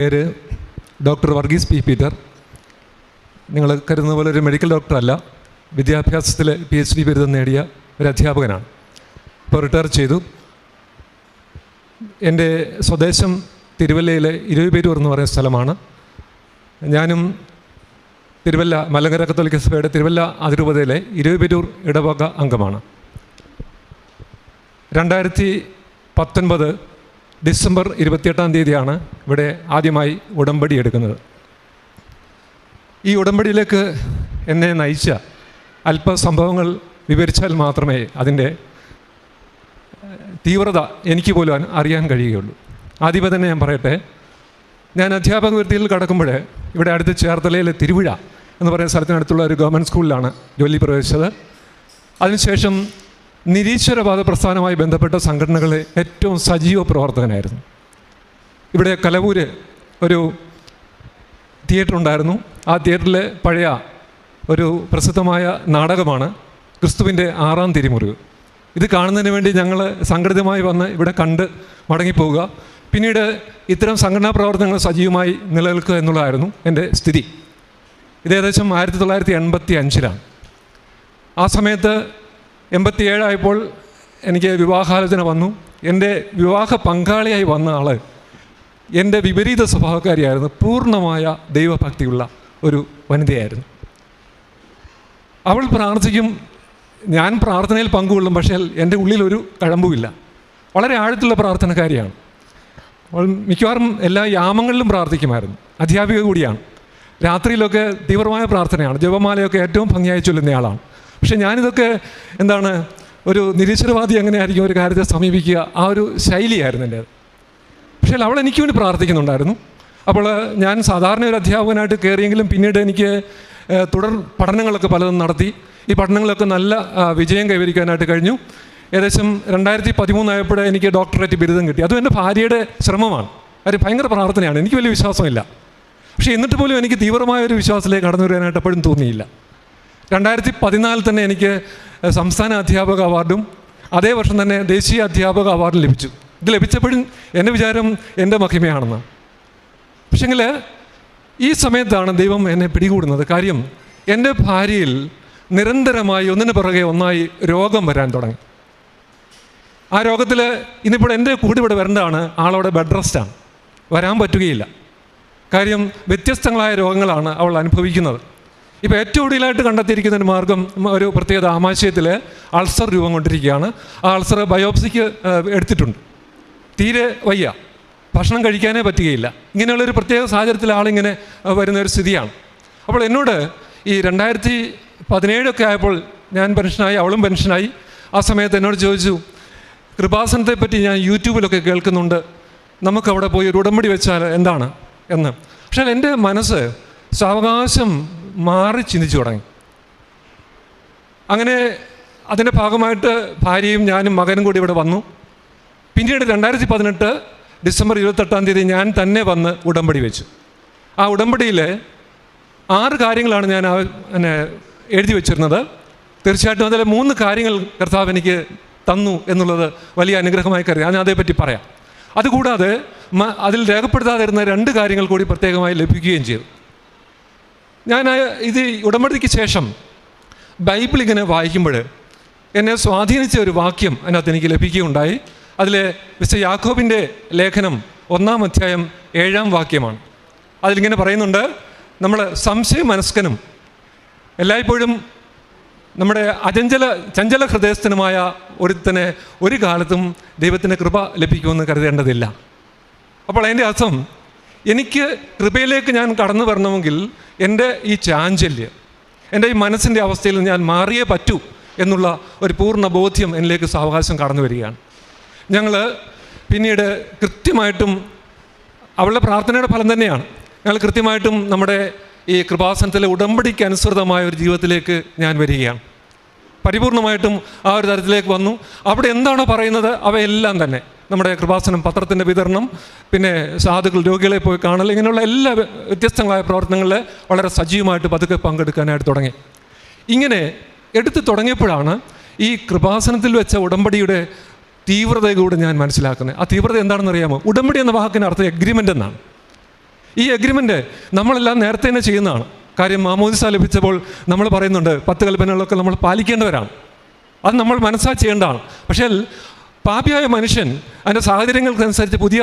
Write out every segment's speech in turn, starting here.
പേര് doctor Varghese P. Peter. നിങ്ങൾ കരുതുന്ന പോലെ ഒരു മെഡിക്കൽ ഡോക്ടറല്ല വിദ്യാഭ്യാസത്തിൽ പി എച്ച് ഡി ബിരുദം നേടിയ ഒരു അധ്യാപകനാണ്. ഇപ്പോൾ റിട്ടയർ ചെയ്തു. എന്റെ സ്വദേശം തിരുവല്ലയിലെ ഇരുവിപേരൂർ എന്ന് പറയുന്ന സ്ഥലമാണ്. ഞാനും തിരുവല്ല മലങ്കര കത്തോലിക്ക സഭയുടെ തിരുവല്ല അതിരൂപതയിലെ ഇരുപേരൂർ ഇടവക അംഗമാണ്. രണ്ടായിരത്തി പത്തൊൻപത് ഡിസംബർ ഇരുപത്തിയെട്ടാം തീയതിയാണ് ഇവിടെ ആദ്യമായി ഉടമ്പടി എടുക്കുന്നത്. ഈ ഉടമ്പടിയിലേക്ക് എന്നെ നയിച്ച അല്പ സംഭവങ്ങൾ വിവരിച്ചാൽ മാത്രമേ അതിന്റെ തീവ്രത എനിക്ക് പോലും അറിയാൻ കഴിയുകയുള്ളൂ. ആദ്യമേ തന്നെ ഞാൻ പറയട്ടെ ഞാൻ അധ്യാപക വൃത്തിയിൽ കടക്കുമ്പോൾ ഇവിടെ അടുത്ത് ചേർത്തലയിലെ തിരുവിഴ എന്ന് പറയുന്ന സ്ഥലത്തിനടുത്തുള്ള ഒരു ഗവൺമെന്റ് സ്കൂളിലാണ് ജോലി പ്രവേശിച്ചത്. അതിനുശേഷം നിരീശ്വരവാദ പ്രസ്ഥാനവുമായി ബന്ധപ്പെട്ട സംഘടനകളെ ഏറ്റവും സജീവ പ്രവർത്തകനായിരുന്നു. ഇവിടെ കലവൂര് ഒരു തിയേറ്റർ ഉണ്ടായിരുന്നു. ആ തിയേറ്ററിലെ പഴയ ഒരു പ്രസിദ്ധമായ നാടകമാണ് ക്രിസ്തുവിന്റെ ആറാം തിരിമുറിവ്. ഇത് കാണുന്നതിന് വേണ്ടി ഞങ്ങൾ സംഘടിതമായി വന്ന് ഇവിടെ കണ്ട് മടങ്ങിപ്പോവുക. പിന്നീട് ഇത്തരം സംഘടനാ പ്രവർത്തനങ്ങൾ സജീവമായി നിലനിൽക്കുക എന്നുള്ളതായിരുന്നു എന്റെ സ്ഥിതി. ഇത് ഏകദേശം ആയിരത്തി തൊള്ളായിരത്തി എൺപത്തി അഞ്ചിലാണ്. ആ സമയത്ത് എൺപത്തി ഏഴായപ്പോൾ എനിക്ക് വിവാഹാലോചന വന്നു. എന്റെ വിവാഹ പങ്കാളിയായി വന്ന ആൾ എന്റെ വിപരീത സ്വഭാവക്കാരിയായിരുന്നു. പൂർണമായ ദൈവഭക്തിയുള്ള ഒരു വനിതയായിരുന്നു. അവൾ പ്രാർത്ഥിക്കും. ഞാൻ പ്രാർത്ഥനയിൽ പങ്കുകൊള്ളും. പക്ഷേ എന്റെ ഉള്ളിലൊരു കഴമ്പുമില്ല. വളരെ ആഴത്തുള്ള പ്രാർത്ഥനക്കാരിയാണ്. അവൾ മിക്കവാറും എല്ലാ യാമങ്ങളിലും പ്രാർത്ഥിക്കുമായിരുന്നു. അധ്യാപിക കൂടിയാണ്. രാത്രിയിലൊക്കെ തീവ്രമായ പ്രാർത്ഥനയാണ്. ജപമാലയൊക്കെ ഏറ്റവും ഭംഗിയായി ചൊല്ലുന്നയാളാണ് പക്ഷേ ഞാനിതൊക്കെ എന്താണ് ഒരു നിരീശ്വരവാദി എങ്ങനെയായിരിക്കും ഒരു കാര്യത്തെ സമീപിക്കുക ആ ഒരു ശൈലിയായിരുന്നു എന്റെ പക്ഷേ അവൾ എനിക്ക് വേണ്ടി പ്രാർത്ഥിക്കുന്നുണ്ടായിരുന്നു. അപ്പോൾ ഞാൻ സാധാരണ ഒരു അധ്യാപകനായിട്ട് കയറിയെങ്കിലും പിന്നീട് എനിക്ക് തുടർ പഠനങ്ങളൊക്കെ പലതും നടത്തി. ഈ പഠനങ്ങളൊക്കെ നല്ല വിജയം കൈവരിക്കാനായിട്ട് കഴിഞ്ഞു. ഏകദേശം രണ്ടായിരത്തി പതിമൂന്നായപ്പോഴേ എനിക്ക് ഡോക്ടറേറ്റ് ബിരുദം കിട്ടി. അതും എന്റെ ഭാര്യയുടെ ശ്രമമാണ്. അത് ഭയങ്കര പ്രാർത്ഥനയാണ്. എനിക്ക് വലിയ വിശ്വാസമില്ല. പക്ഷേ എന്നിട്ട് പോലും എനിക്ക് തീവ്രമായ ഒരു വിശ്വാസത്തിലേക്ക് കടന്നു വരാനായിട്ട് എപ്പോഴും തോന്നിയില്ല. രണ്ടായിരത്തി പതിനാലിൽ തന്നെ എനിക്ക് സംസ്ഥാന അധ്യാപക അവാർഡും അതേ വർഷം തന്നെ ദേശീയ അധ്യാപക അവാർഡും ലഭിച്ചു. ഇത് ലഭിച്ചപ്പോഴും എന്റെ വിചാരം എന്റെ മഹിമയാണെന്ന്. പക്ഷെങ്കിൽ ഈ സമയത്താണ് ദൈവം എന്നെ പിടികൂടുന്നത്. കാര്യം എന്റെ ഭാര്യയിൽ നിരന്തരമായി ഒന്നിന് പുറകെ ഒന്നായി രോഗം വരാൻ തുടങ്ങി. ആ രോഗത്തിൽ ഇന്നിപ്പോൾ എന്റെ കൂടി ഇവിടെ വരേണ്ടതാണ്. ആളവിടെ ബെഡ് റെസ്റ്റാണ്. വരാൻ പറ്റുകയില്ല. കാര്യം വ്യത്യസ്തങ്ങളായ രോഗങ്ങളാണ് അവൾ അനുഭവിക്കുന്നത്. ഇപ്പോൾ ഏറ്റവും കൂടുതലായിട്ട് കണ്ടെത്തിയിരിക്കുന്ന ഒരു മാർഗം ഒരു പ്രത്യേകത ആമാശയത്തിൽ അൾസർ രൂപം കൊണ്ടിരിക്കുകയാണ്. ആ അൾസർ ബയോപ്സിക്ക് എടുത്തിട്ടുണ്ട്. തീരെ വയ്യ. ഭക്ഷണം കഴിക്കാനേ പറ്റുകയില്ല. ഇങ്ങനെയുള്ളൊരു പ്രത്യേക സാഹചര്യത്തിൽ ആളിങ്ങനെ വരുന്ന ഒരു സ്ഥിതിയാണ്. അപ്പോൾ എന്നോട് ഈ രണ്ടായിരത്തി പതിനേഴൊക്കെ ആയപ്പോൾ ഞാൻ പെൻഷനായി അവളും പെൻഷനായി. ആ സമയത്ത് എന്നോട് ചോദിച്ചു കൃപാസനത്തെ പറ്റി ഞാൻ യൂട്യൂബിലൊക്കെ കേൾക്കുന്നുണ്ട്. നമുക്കവിടെ പോയി ഒരു ഉടമ്പടി വെച്ചാൽ എന്താണ്? എന്ന്. പക്ഷേ എന്റെ മനസ്സ് സാവകാശം മാറി ചിന്തിച്ചു തുടങ്ങി. അങ്ങനെ അതിന്റെ ഭാഗമായിട്ട് ഭാര്യയും ഞാനും മകനും കൂടി ഇവിടെ വന്നു. പിന്നീട് രണ്ടായിരത്തി പതിനെട്ട് ഡിസംബർ ഇരുപത്തെട്ടാം തീയതി ഞാൻ തന്നെ വന്ന് ഉടമ്പടി വെച്ചു. ആ ഉടമ്പടിയിൽ ആറ് കാര്യങ്ങളാണ് ഞാൻ എന്നെ എഴുതി വെച്ചിരുന്നത്. തീർച്ചയായിട്ടും അതിൽ മൂന്ന് കാര്യങ്ങൾ കർത്താവ് എനിക്ക് തന്നു എന്നുള്ളത് വലിയ അനുഗ്രഹമായി കരുതി. ഞാൻ അതേപ്പറ്റി പറയാം. അതുകൂടാതെ അതിൽ രേഖപ്പെടുത്താതിരുന്ന രണ്ട് കാര്യങ്ങൾ കൂടി പ്രത്യേകമായി ലഭിക്കുകയും ചെയ്തു. ഞാൻ ഇത് ഉടമ്പടിക്ക് ശേഷം ബൈബിൾ ഇങ്ങനെ വായിക്കുമ്പോൾ എന്നെ സ്വാധീനിച്ച ഒരു വാക്യം അതിനകത്ത് എനിക്ക് ലഭിക്കുകയുണ്ടായി. അതിൽ മിസ്റ്റർ യാക്കോബിന്റെ ലേഖനം ഒന്നാം അധ്യായം ഏഴാം വാക്യമാണ്. അതിലിങ്ങനെ പറയുന്നുണ്ട് നമ്മൾ സംശയ മനസ്കനും എല്ലായ്പ്പോഴും നമ്മുടെ അചഞ്ചല ചഞ്ചല ഹൃദയസ്ഥനുമായ ഒരുത്തനെ ഒരു കാലത്തും ദൈവത്തിന്റെ കൃപ ലഭിക്കുമെന്ന് കരുതേണ്ടതില്ല. അപ്പോൾ അതിന്റെ അർത്ഥം എനിക്ക് കൃപയിലേക്ക് ഞാൻ കടന്നു വരണമെങ്കിൽ എന്റെ ഈ ചാഞ്ചല്യം എന്റെ ഈ മനസ്സിന്റെ അവസ്ഥയിൽ ഞാൻ മാറിയേ പറ്റൂ എന്നുള്ള ഒരു പൂർണ ബോധ്യം എന്നിലേക്ക് സാവകാശം കടന്നു വരികയാണ്. ഞങ്ങൾ പിന്നീട് കൃത്യമായിട്ടും അവളുടെ പ്രാർത്ഥനയുടെ ഫലം തന്നെയാണ്. ഞങ്ങൾ കൃത്യമായിട്ടും നമ്മുടെ ഈ കൃപാസനത്തിലെ ഉടമ്പടിക്ക് അനുസൃതമായ ഒരു ജീവിതത്തിലേക്ക് ഞാൻ വരികയാണ്. പരിപൂർണമായിട്ടും ആ ഒരു തരത്തിലേക്ക് വന്നു. അവിടെ എന്താണോ പറയുന്നത് അവയെല്ലാം തന്നെ. നമ്മുടെ കൃപാസനം പത്രത്തിന്റെ വിതരണം പിന്നെ സാധുക്കൾ രോഗികളെ പോയി കാണൽ ഇങ്ങനെയുള്ള എല്ലാ വ്യ- വ്യത്യസ്തങ്ങളായ പ്രവർത്തനങ്ങളിൽ വളരെ സജീവമായിട്ട് പതുക്കെ പങ്കെടുക്കാനായിട്ട് തുടങ്ങി. ഇങ്ങനെ എടുത്തു തുടങ്ങിയപ്പോഴാണ് ഈ കൃപാസനത്തിൽ വെച്ച ഉടമ്പടിയുടെ തീവ്രത കൂടെ ഞാൻ മനസ്സിലാക്കുന്നത്. ആ തീവ്രത എന്താണെന്ന് അറിയാമോ? ഉടമ്പടി എന്ന വാക്കിന് അർത്ഥം എഗ്രിമെന്റ് എന്നാണ്. ഈ എഗ്രിമെന്റ് നമ്മളെല്ലാം നേരത്തെ തന്നെ ചെയ്യുന്നതാണ്. കാര്യം മാമോദിസ ലഭിച്ചപ്പോൾ നമ്മൾ പറയുന്നുണ്ട് പത്ത് കൽപ്പനകളൊക്കെ നമ്മൾ പാലിക്കേണ്ടവരാണ്. അത് നമ്മൾ മനസ്സാ ചെയ്യേണ്ടതാണ്. പക്ഷേ പാപിയായ മനുഷ്യൻ അതിന്റെ സാഹചര്യങ്ങൾക്കനുസരിച്ച് പുതിയ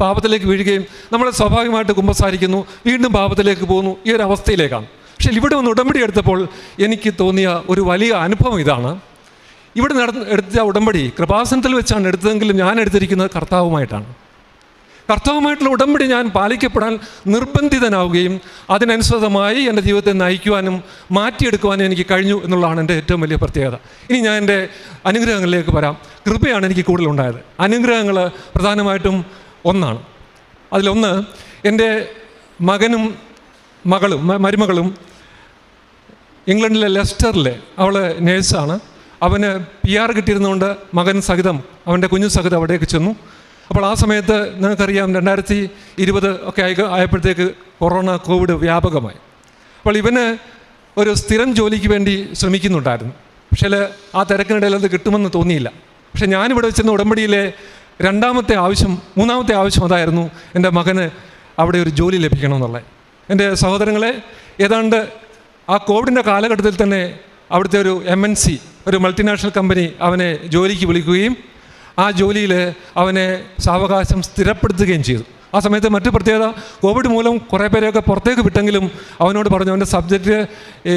പാപത്തിലേക്ക് വീഴുകയും നമ്മൾ സ്വാഭാവികമായിട്ട് കുമ്പസാരിക്കുന്നു വീണ്ടും പാപത്തിലേക്ക് പോകുന്നു ഈ ഒരു അവസ്ഥയിലേക്കാണ്. പക്ഷേ ഇവിടെ ഒന്ന് ഉടമ്പടി എടുത്തപ്പോൾ എനിക്ക് തോന്നിയ ഒരു വലിയ അനുഭവം ഇതാണ്. ഇവിടെ നട എടുത്ത ഉടമ്പടി കൃപാസനത്തിൽ വെച്ചാണ് എടുത്തതെങ്കിലും ഞാൻ എടുത്തിരിക്കുന്നത് കർത്താവുമായിട്ടാണ്. കർത്താവുമായിട്ടുള്ള ഉടമ്പടി ഞാൻ പാലിക്കപ്പെടാൻ നിർബന്ധിതനാവുകയും അതിനനുസൃതമായി എന്റെ ജീവിതത്തെ നയിക്കുവാനും മാറ്റിയെടുക്കുവാനും എനിക്ക് കഴിഞ്ഞു എന്നുള്ളതാണ് എന്റെ ഏറ്റവും വലിയ പ്രത്യേകത. ഇനി ഞാൻ എന്റെ അനുഗ്രഹങ്ങളിലേക്ക് വരാം. കൃപയാണ് എനിക്ക് കൂടുതലുണ്ടായത്. അനുഗ്രഹങ്ങൾ പ്രധാനമായിട്ടും ഒന്നാണ്. അതിലൊന്ന് എന്റെ മകനും മകളും മരുമകളും ഇംഗ്ലണ്ടിലെ ലെസ്റ്ററിലെ അവൾ നേഴ്സാണ്. അവന് പി ആർ കിട്ടിയിരുന്നുകൊണ്ട് മകൻ സഹിതം അവന്റെ കുഞ്ഞു സഹിതം അവിടേക്ക് ചെന്നു. അപ്പോൾ ആ സമയത്ത് നിങ്ങൾക്കറിയാം രണ്ടായിരത്തി ഇരുപത് ഒക്കെ ആയി ആയപ്പോഴത്തേക്ക് കൊറോണ കോവിഡ് വ്യാപകമായി. അപ്പോൾ ഇവന് ഒരു സ്ഥിരം ജോലിക്ക് വേണ്ടി ശ്രമിക്കുന്നുണ്ടായിരുന്നു. പക്ഷേ ആ തിരക്കിനിടയിൽ അത് കിട്ടുമെന്ന് തോന്നിയില്ല. പക്ഷേ ഞാനിവിടെ വെച്ചിരുന്ന ഉടമ്പടിയിലെ രണ്ടാമത്തെ ആവശ്യം മൂന്നാമത്തെ ആവശ്യം അതായിരുന്നു എന്റെ മകന് അവിടെ ഒരു ജോലി ലഭിക്കണമെന്നുള്ളത്. എന്റെ സഹോദരങ്ങളെ ഏതാണ്ട് ആ കോവിഡിന്റെ കാലഘട്ടത്തിൽ തന്നെ അവിടുത്തെ ഒരു എം എൻ സി ഒരു മൾട്ടിനാഷണൽ കമ്പനി അവനെ ജോലിക്ക് വിളിക്കുകയും ആ ജോലിയിൽ അവനെ സാവകാശം സ്ഥിരപ്പെടുത്തുകയും ചെയ്തു. ആ സമയത്ത് മറ്റു പ്രത്യേകത കോവിഡ് മൂലം കുറേ പേരെയൊക്കെ പുറത്തേക്ക് വിട്ടെങ്കിലും അവനോട് പറഞ്ഞു അവന്റെ സബ്ജക്റ്റ്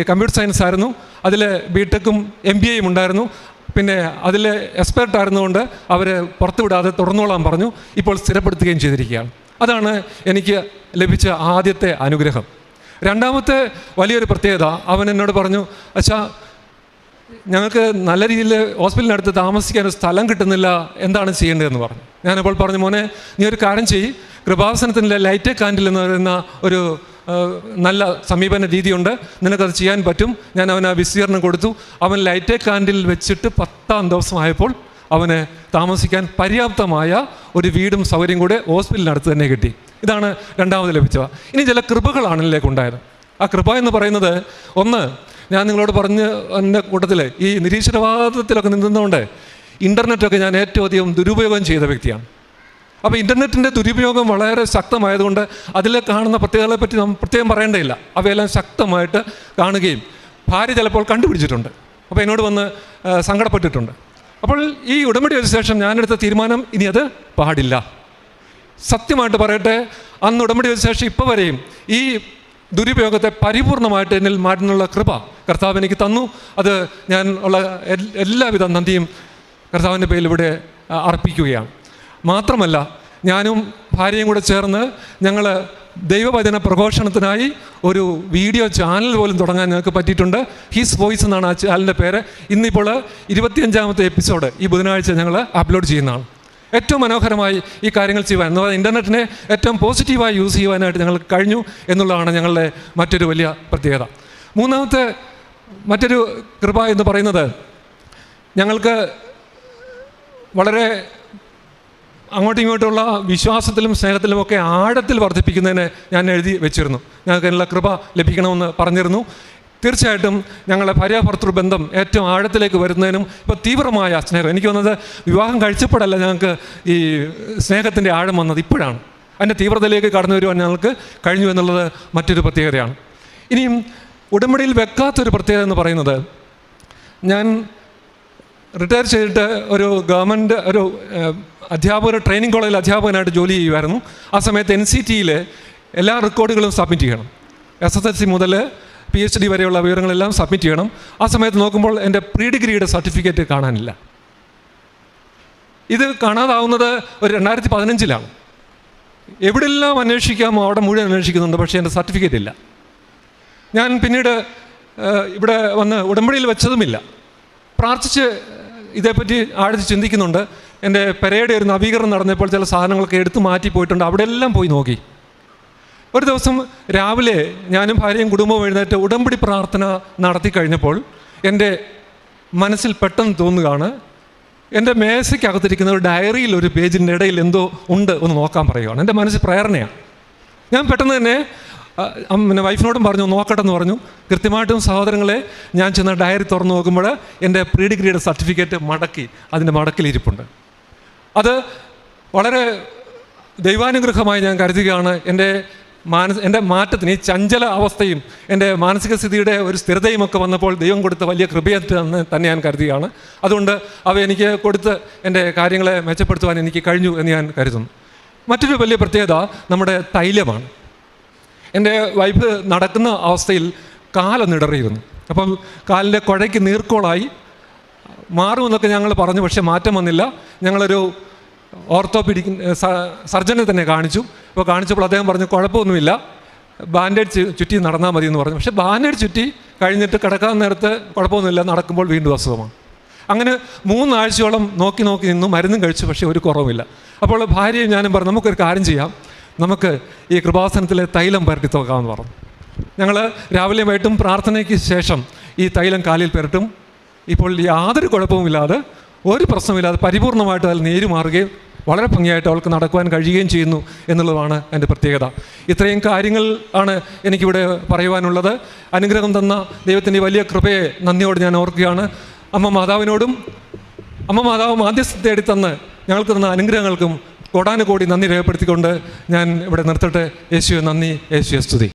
കമ്പ്യൂട്ടർ സയൻസ് ആയിരുന്നു. അതിൽ ബി ടെക്കും എം ബി എയും ഉണ്ടായിരുന്നു. പിന്നെ അതിൽ എക്സ്പെർട്ട് ആയിരുന്നുകൊണ്ട് അവർ പുറത്തുവിടാതെ തുടർന്നോളാൻ പറഞ്ഞു. ഇപ്പോൾ സ്ഥിരപ്പെടുത്തുകയും ചെയ്തിരിക്കുകയാണ്. അതാണ് എനിക്ക് ലഭിച്ച ആദ്യത്തെ അനുഗ്രഹം. രണ്ടാമത്തെ വലിയൊരു പ്രത്യേകത അവൻ എന്നോട് പറഞ്ഞു അച്ഛാ ഞങ്ങൾക്ക് നല്ല രീതിയിൽ ഹോസ്പിറ്റലിനടുത്ത് താമസിക്കാൻ ഒരു സ്ഥലം കിട്ടുന്നില്ല എന്താണ് ചെയ്യേണ്ടതെന്ന് പറഞ്ഞു. ഞാനപ്പോൾ പറഞ്ഞു മോനെ നീ ഒരു കാര്യം ചെയ്യ്. കൃപാസനത്തിന്റെ ലൈറ്റ് കാൻഡിൽ എന്ന് പറയുന്ന ഒരു നല്ല സമീപന രീതിയുണ്ട്. നിനക്കത് ചെയ്യാൻ പറ്റും. ഞാൻ അവന് ആ വിസ്തീർണം കൊടുത്തു. അവൻ ലൈറ്റെ കാൻഡിൽ വെച്ചിട്ട് പത്താം ദിവസമായപ്പോൾ അവന് താമസിക്കാൻ പര്യാപ്തമായ ഒരു വീടും സൗകര്യം കൂടെ ഹോസ്പിറ്റലിനടുത്ത് തന്നെ കിട്ടി. ഇതാണ് രണ്ടാമത് ലഭിച്ചവ ഇനി ചില കൃപകളാണ് ഇതിലേക്കുണ്ടായത് ആ കൃപ എന്ന് പറയുന്നത് ഒന്ന് ഞാൻ നിങ്ങളോട് പറഞ്ഞ എന്റെ കൂട്ടത്തിൽ ഈ നിരീശ്വരവാദത്തിലൊക്കെ നിന്നുകൊണ്ട് ഇന്റർനെറ്റൊക്കെ ഞാൻ ഏറ്റവും അധികം ദുരുപയോഗം ചെയ്ത വ്യക്തിയാണ്. അപ്പോൾ ഇന്റർനെറ്റിന്റെ ദുരുപയോഗം വളരെ ശക്തമായതുകൊണ്ട് അതിൽ കാണുന്ന പ്രത്യേകതകളെ നമ്മൾ പ്രത്യേകം പറയേണ്ടതില്ല. അവയെല്ലാം ശക്തമായിട്ട് കാണുകയും ഭാര്യ ചിലപ്പോൾ കണ്ടുപിടിച്ചിട്ടുണ്ട്. അപ്പോൾ എന്നോട് വന്ന് സങ്കടപ്പെട്ടിട്ടുണ്ട്. അപ്പോൾ ഈ ഉടമ്പടി വെച്ച ശേഷം ഞാനെടുത്ത തീരുമാനം ഇനി അത് പാടില്ല. സത്യമായിട്ട് പറയട്ടെ അന്ന് ഉടമ്പടി വെച്ച ശേഷം ഇപ്പോൾ വരെയും ഈ ദുരുപയോഗത്തെ പരിപൂർണമായിട്ട് എന്നിൽ മാറ്റുന്നുള്ള കൃപ കർത്താവ് എനിക്ക് തന്നു. അത് ഞാൻ ഉള്ള എല്ലാവിധ നന്ദിയും കർത്താവിന്റെ പേരിൽ ഇവിടെ അർപ്പിക്കുകയാണ്. മാത്രമല്ല ഞാനും ഭാര്യയും കൂടെ ചേർന്ന് ഞങ്ങൾ ദൈവവചന പ്രഘോഷണത്തിനായി ഒരു വീഡിയോ ചാനൽ പോലും തുടങ്ങാൻ ഞങ്ങൾക്ക് പറ്റിയിട്ടുണ്ട്. ഹിസ് വോയിസ് എന്നാണ് ആ ചാനലിന്റെ പേര്. ഇന്നിപ്പോൾ ഇരുപത്തിയഞ്ചാമത്തെ എപ്പിസോഡ് ഈ ബുധനാഴ്ച ഞങ്ങൾ അപ്ലോഡ് ചെയ്യുന്നതാണ് ഏറ്റവും മനോഹരമായി ഈ കാര്യങ്ങൾ ചെയ്യുവാൻ എന്ന് പറഞ്ഞാൽ ഇന്റർനെറ്റിനെ ഏറ്റവും പോസിറ്റീവായി യൂസ് ചെയ്യുവാനായിട്ട് ഞങ്ങൾക്ക് കഴിഞ്ഞു എന്നുള്ളതാണ് ഞങ്ങളുടെ മറ്റൊരു വലിയ പ്രത്യേകത. മൂന്നാമത്തെ മറ്റൊരു കൃപ എന്ന് പറയുന്നത് ഞങ്ങൾക്ക് വളരെ അങ്ങോട്ടും ഇങ്ങോട്ടുള്ള വിശ്വാസത്തിലും സ്നേഹത്തിലും ഒക്കെ ആഴത്തിൽ വർദ്ധിപ്പിക്കുന്നതിന് ഞാൻ എഴുതി വെച്ചിരുന്നു. ഞങ്ങൾക്ക് അതിനുള്ള കൃപ ലഭിക്കണമെന്ന് പറഞ്ഞിരുന്നു. തീർച്ചയായിട്ടും ഞങ്ങളുടെ ഭാര്യാഭർത്തൃ ബന്ധം ഏറ്റവും ആഴത്തിലേക്ക് വരുന്നതിനും ഇപ്പോൾ തീവ്രമായ സ്നേഹം. എനിക്ക് വന്നത് വിവാഹം കഴിച്ചപ്പോഴല്ല ഞങ്ങൾക്ക് ഈ സ്നേഹത്തിന്റെ ആഴം വന്നത്. ഇപ്പോഴാണ്. അതിന്റെ തീവ്രതയിലേക്ക് കടന്നു വരുവാൻ ഞങ്ങൾക്ക് കഴിഞ്ഞു എന്നുള്ളത് മറ്റൊരു പ്രത്യേകതയാണ്. ഇനിയും ഉടമ്പടിയിൽ വെക്കാത്തൊരു പ്രത്യേകത എന്ന് പറയുന്നത് ഞാൻ റിട്ടയർ ചെയ്തിട്ട് ഒരു ഗവൺമെന്റ് ഒരു അധ്യാപകർ ട്രെയിനിങ് കോളേജിൽ അധ്യാപകനായിട്ട് ജോലി ചെയ്യുമായിരുന്നു ആ സമയത്ത് എൻ സി ടിയിൽ എല്ലാ റെക്കോർഡുകളും സബ്മിറ്റ് ചെയ്യണം. എസ് എസ് എൽ സി മുതൽ പി എച്ച് ഡി വരെയുള്ള വിവരങ്ങളെല്ലാം സബ്മിറ്റ് ചെയ്യണം. ആ സമയത്ത് നോക്കുമ്പോൾ എന്റെ പ്രീ ഡിഗ്രിയുടെ സർട്ടിഫിക്കറ്റ് കാണാനില്ല. ഇത് കാണാതാവുന്നത് ഒരു രണ്ടായിരത്തി പതിനഞ്ചിലാണ് എവിടെല്ലാം അന്വേഷിക്കാമോ അവിടെ മുഴുവൻ അന്വേഷിക്കുന്നുണ്ട് പക്ഷേ എന്റെ സർട്ടിഫിക്കറ്റ് ഇല്ല. ഞാൻ പിന്നീട് ഇവിടെ വന്ന് ഉടമ്പടിയിൽ വെച്ചതുമില്ല. പ്രാർത്ഥിച്ച് ഇതേപ്പറ്റി ആഴ്ച ചിന്തിക്കുന്നുണ്ട്. എന്റെ പെരയുടെ ഒരു നവീകരണം നടന്നപ്പോൾ ചില സാധനങ്ങളൊക്കെ എടുത്തു മാറ്റി പോയിട്ടുണ്ട്. അവിടെ എല്ലാം പോയി നോക്കി. ഒരു ദിവസം രാവിലെ ഞാനും ഭാര്യയും കുടുംബവും എഴുന്നേറ്റ് ഉടമ്പടി പ്രാർത്ഥന നടത്തി കഴിഞ്ഞപ്പോൾ എന്റെ മനസ്സിൽ പെട്ടെന്ന് തോന്നുകയാണ് എന്റെ മേശയ്ക്കകത്തിരിക്കുന്ന ഒരു ഡയറിയിൽ ഒരു പേജിന്റെ ഇടയിൽ എന്തോ ഉണ്ട് ഒന്ന് നോക്കാൻ പറയുകയാണ്. എന്റെ മനസ്സ് പ്രേരണയാണ്. ഞാൻ പെട്ടെന്ന് തന്നെ പിന്നെ വൈഫിനോടും പറഞ്ഞു നോക്കട്ടെ എന്ന് പറഞ്ഞു. കൃത്യമായിട്ടും സഹോദരങ്ങളെ ഞാൻ ചെന്ന ഡയറി തുറന്നു നോക്കുമ്പോൾ എന്റെ പ്രീ ഡിഗ്രിയുടെ സർട്ടിഫിക്കറ്റ് മടക്കി അതിന്റെ മടക്കിലിരിപ്പുണ്ട് അത് വളരെ ദൈവാനുഗ്രഹമായി ഞാൻ കരുതുകയാണ്. എന്റെ മാനസ എന്റെ മാറ്റത്തിന് ഈ ചഞ്ചല അവസ്ഥയും എന്റെ മാനസിക സ്ഥിതിയുടെ ഒരു സ്ഥിരതയും ഒക്കെ വന്നപ്പോൾ ദൈവം കൊടുത്ത വലിയ കൃപയെന്ന് തന്നെ ഞാൻ കരുതുകയാണ്. അതുകൊണ്ട് അവ എനിക്ക് കൊടുത്ത് എന്റെ കാര്യങ്ങളെ മെച്ചപ്പെടുത്തുവാൻ എനിക്ക് കഴിഞ്ഞു എന്ന് ഞാൻ കരുതുന്നു. മറ്റൊരു വലിയ പ്രത്യേകത നമ്മുടെ തൈലമാണ്. എന്റെ വൈഫ് നടക്കുന്ന അവസ്ഥയിൽ കാലൊന്നിടറിയിരുന്നു അപ്പം കാലിന്റെ കുഴയ്ക്ക് നീർക്കോളായി. മാറുമെന്നൊക്കെ ഞങ്ങൾ പറഞ്ഞു പക്ഷേ മാറ്റം വന്നില്ല. ഞങ്ങളൊരു ഓർത്തോപീഡിക് സർജനെ തന്നെ കാണിച്ചു. അപ്പോൾ കാണിച്ചപ്പോൾ അദ്ദേഹം പറഞ്ഞു കുഴപ്പമൊന്നുമില്ല. ബാൻഡേഡ് ചുറ്റി നടന്നാൽ മതി എന്ന് പറഞ്ഞു. പക്ഷേ ബാൻഡേഡ് ചുറ്റി കഴിഞ്ഞിട്ട് കിടക്കാൻ നേരത്ത് കുഴപ്പമൊന്നുമില്ല. നടക്കുമ്പോൾ വീണ്ടും അസുഖമാണ്. അങ്ങനെ മൂന്നാഴ്ചയോളം നോക്കി നോക്കി നിന്നു. മരുന്നും കഴിച്ചു പക്ഷേ ഒരു കുറവുമില്ല. അപ്പോൾ ഭാര്യയും ഞാനും പറഞ്ഞു നമുക്കൊരു കാര്യം ചെയ്യാം. നമുക്ക് ഈ കൃപാസനത്തിലെ തൈലം പരട്ടി തോക്കാമെന്ന് പറഞ്ഞു. ഞങ്ങൾ രാവിലെ വൈകിട്ടും പ്രാർത്ഥനയ്ക്ക് ശേഷം ഈ തൈലം കാലിൽ പെരട്ടും. ഇപ്പോൾ യാതൊരു കുഴപ്പവുമില്ലാതെ ഒരു പ്രശ്നമില്ലാതെ പരിപൂർണമായിട്ട് അതിൽ നീര് മാറുകയും വളരെ ഭംഗിയായിട്ട് അവൾക്ക് നടക്കുവാൻ കഴിയുകയും ചെയ്യുന്നു എന്നുള്ളതാണ് എന്റെ പ്രത്യേകത. ഇത്രയും കാര്യങ്ങൾ ആണ് എനിക്കിവിടെ പറയുവാനുള്ളത്. അനുഗ്രഹം തന്ന ദൈവത്തിന്റെ വലിയ കൃപയെ നന്ദിയോട് ഞാൻ ഓർക്കുകയാണ്. അമ്മ മാതാവിനോടും അമ്മ മാതാവ് മാധ്യസ്ഥ തേടി തന്ന് ഞങ്ങൾക്ക് തന്ന അനുഗ്രഹങ്ങൾക്കും കോടാനുകോടി നന്ദി രേഖപ്പെടുത്തിക്കൊണ്ട് ഞാൻ ഇവിടെ നിർത്തട്ടെ. യേശുവെ നന്ദി. യേശുവെ സ്തുതി.